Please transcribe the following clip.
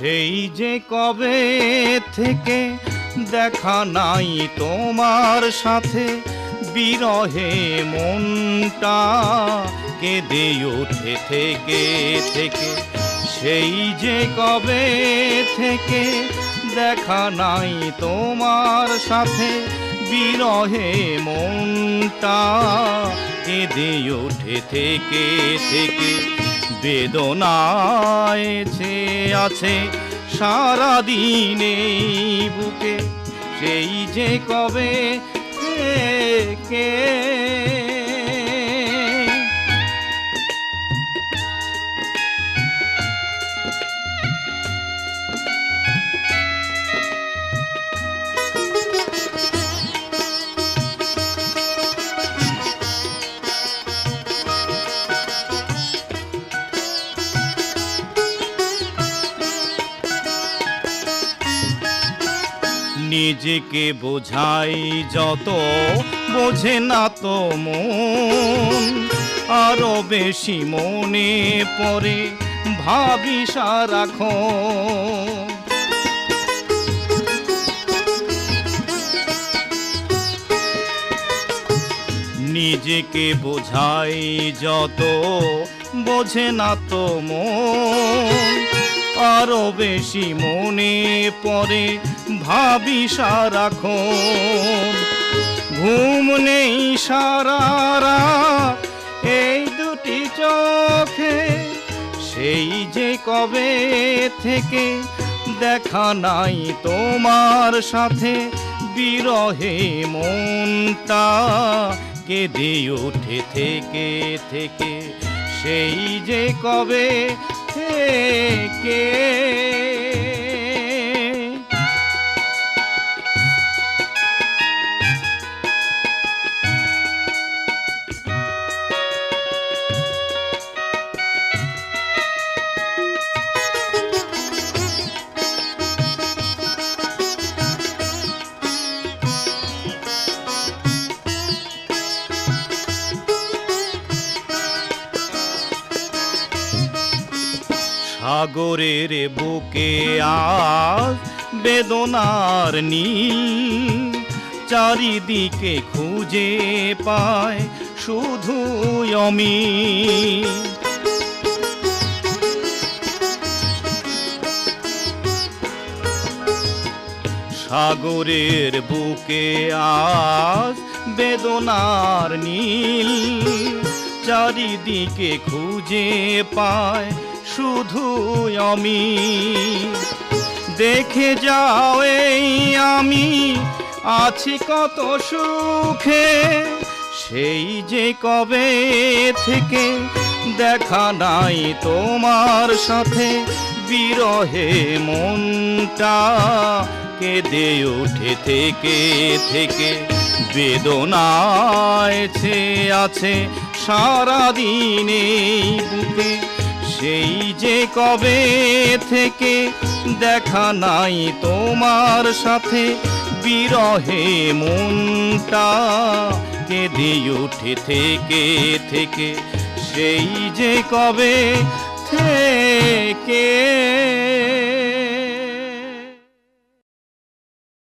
সেই যে কবে থেকে দেখা নাই তোমার সাথে, বিরহে মনটা কেঁদে ওঠে থেকে থেকে। সেই যে কবে থেকে দেখা নাই তোমার সাথে, বিরহে মনটা কেঁদে ওঠে থেকে থেকে। বেদনায় ছে সারা দিনে বুকে সেই যে কবে কে নিজেকে বোঝাই যত বোঝে না তো মন। আরও বেশি মনে পড়ে ভাবি সারাক্ষণ। নিজেকে বোঝাই যত বোঝে না তো মন। আরও বেশি মনে পড়ে, ভাবি সারা সারাক্ষণ। ঘুম নেই সারা রাত এই দুটি চোখে, সেই যে কবে থেকে দেখা নাই তোমার সাথে, বিরহে মনটা কেঁদে ওঠে থেকে থেকে। সেই যে কবে থেকে সাগরের বুকে আজ বেদনার নীল চারিদিকে খুঁজে পায় শুধু আমি সাগরের বুকে আজ বেদনার নীল চারিদিকে খুঁজে পায় শুধু আমি। দেখে যাও এই আমি, আছি কত সুখে। সেই যে কবে থেকে দেখা নাই তোমার সাথে, বিরহে মনটা কেঁদে ওঠে থেকে থেকে। বেদনায় আছে সারাদিনে বুকে। সেই যে কবে থেকে দেখা নাই তোমার সাথে, বিরহে মনটা কেঁদে উঠে থেকে থেকে। সেই যে কবে থেকে